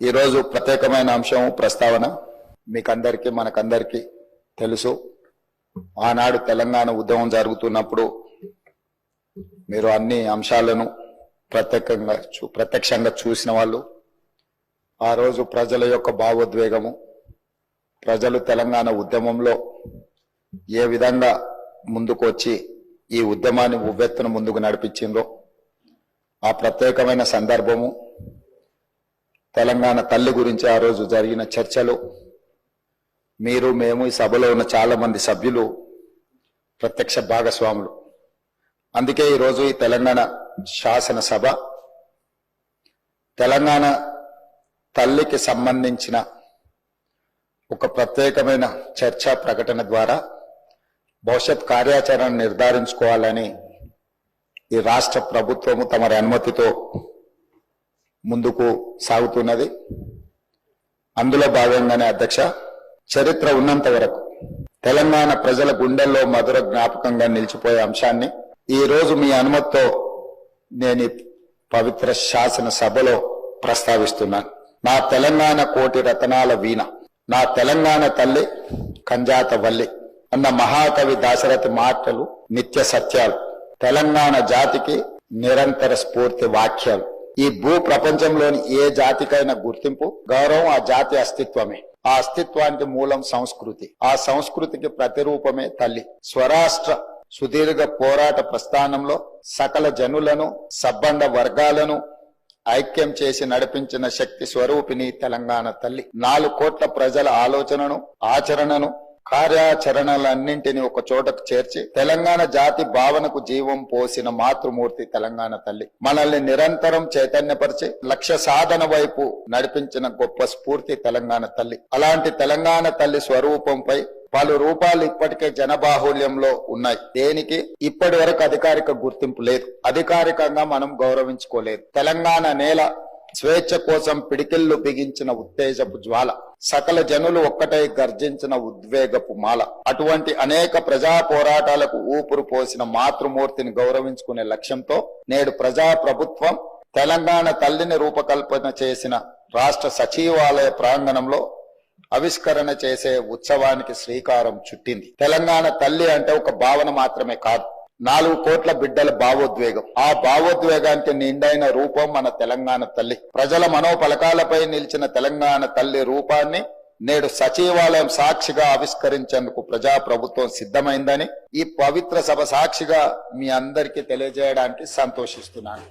ఈరోజు ప్రత్యేకమైన అంశం ప్రస్తావన మీకందరికీ మనకందరికీ తెలుసు. ఆనాడు తెలంగాణ ఉద్యమం జరుగుతున్నప్పుడు మీరు అన్ని అంశాలను ప్రత్యేకంగా చూ- ప్రత్యక్షంగా చూసిన వాళ్ళు ఆ రోజు ప్రజల యొక్క భావోద్వేగము ప్రజలు తెలంగాణ ఉద్యమంలో ఏ విధంగా ముందుకు వచ్చి ఈ ఉద్యమాన్ని ఉవ్వెత్తున ముందుకు నడిపించిందో ఆ ప్రత్యేకమైన సందర్భము తెలంగాణ తల్లి గురించి ఆ రోజు జరిగిన చర్చలు మీరు మేము ఈ సభలో ఉన్న చాలామంది సభ్యులు ప్రత్యక్ష భాగస్వాములు. అందుకే ఈరోజు ఈ తెలంగాణ శాసనసభ తెలంగాణ తల్లికి సంబంధించిన ఒక ప్రత్యేకమైన చర్చా ప్రకటన ద్వారా భవిష్యత్ కార్యాచరణ నిర్ధారించుకోవాలని ఈ రాష్ట్ర ప్రభుత్వము తమరి అనుమతితో ముందుకు సాగుతున్నది. అందులో భాగంగానే అధ్యక్ష చరిత్ర ఉన్నంత వరకు తెలంగాణ ప్రజల గుండెల్లో మధుర జ్ఞాపకంగా నిలిచిపోయే అంశాన్ని ఈ రోజు మీ అనుమతితో నేను పవిత్ర శాసన సభలో ప్రస్తావిస్తున్నాను. నా తెలంగాణ కోటి రతనాల వీణ నా తెలంగాణ తల్లి కంజాత వల్లి అన్న మహాకవి దాశరథి మాటలు నిత్య సత్యాలు. తెలంగాణ జాతికి నిరంతర స్ఫూర్తి వాక్యాలు. ఈ భూ ప్రపంచంలోని ఏ జాతికైనా గుర్తింపు గౌరవం ఆ జాతి అస్తిత్వమే. ఆ అస్తిత్వానికి మూలం సంస్కృతి. ఆ సంస్కృతికి ప్రతిరూపమే తల్లి. స్వరాష్ట్ర సుదీర్ఘ పోరాట ప్రస్థానంలో సకల జనులను సబ్బండ వర్గాలను ఐక్యం చేసి నడిపించిన శక్తి స్వరూపిణి తెలంగాణ తల్లి. నాలుగు కోట్ల ప్రజల ఆలోచనను ఆచరణను కార్యాచరణలన్నింటినీ ఒక చోటకు చేర్చి తెలంగాణ జాతి భావనకు జీవం పోసిన మాతృమూర్తి తెలంగాణ తల్లి. మనల్ని నిరంతరం చైతన్యపరిచి లక్ష్య సాధన వైపు నడిపించిన గొప్ప స్ఫూర్తి తెలంగాణ తల్లి. అలాంటి తెలంగాణ తల్లి స్వరూపంపై పలు రూపాలు ఇప్పటికే జనబాహుల్యంలో ఉన్నాయి. దేనికి? ఇప్పటి వరకు అధికారిక గుర్తింపు లేదు. అధికారికంగా మనం గౌరవించుకోలేదు. తెలంగాణ నేల స్వేచ్ఛ కోసం పిడికిళ్ళు బిగించిన ఉత్తేజపు జ్వాల. సకల జనులు ఒక్కటై గర్జించిన ఉద్వేగపు మాల. అటువంటి అనేక ప్రజా పోరాటాలకు ఊపురు పోసిన మాతృమూర్తిని గౌరవించుకునే లక్ష్యంతో నేడు ప్రజా ప్రభుత్వం తెలంగాణ తల్లిని రూపకల్పన చేసిన రాష్ట్ర సచివాలయ ప్రాంగణంలో ఆవిష్కరణ చేసే ఉత్సవానికి శ్రీకారం చుట్టింది. తెలంగాణ తల్లి అంటే ఒక భావన మాత్రమే కాదు. నాలుగు కోట్ల బిడ్డల భావోద్వేగం. ఆ భావోద్వేగానికి నిండైన రూపం మన తెలంగాణ తల్లి. ప్రజల మనోపలకాలపై నిలిచిన తెలంగాణ తల్లి రూపాన్ని నేడు సచివాలయం సాక్షిగా ఆవిష్కరించేందుకు ప్రజా ప్రభుత్వం సిద్ధమైందని ఈ పవిత్ర సభ సాక్షిగా మీ అందరికీ తెలియజేయడానికి సంతోషిస్తున్నాను.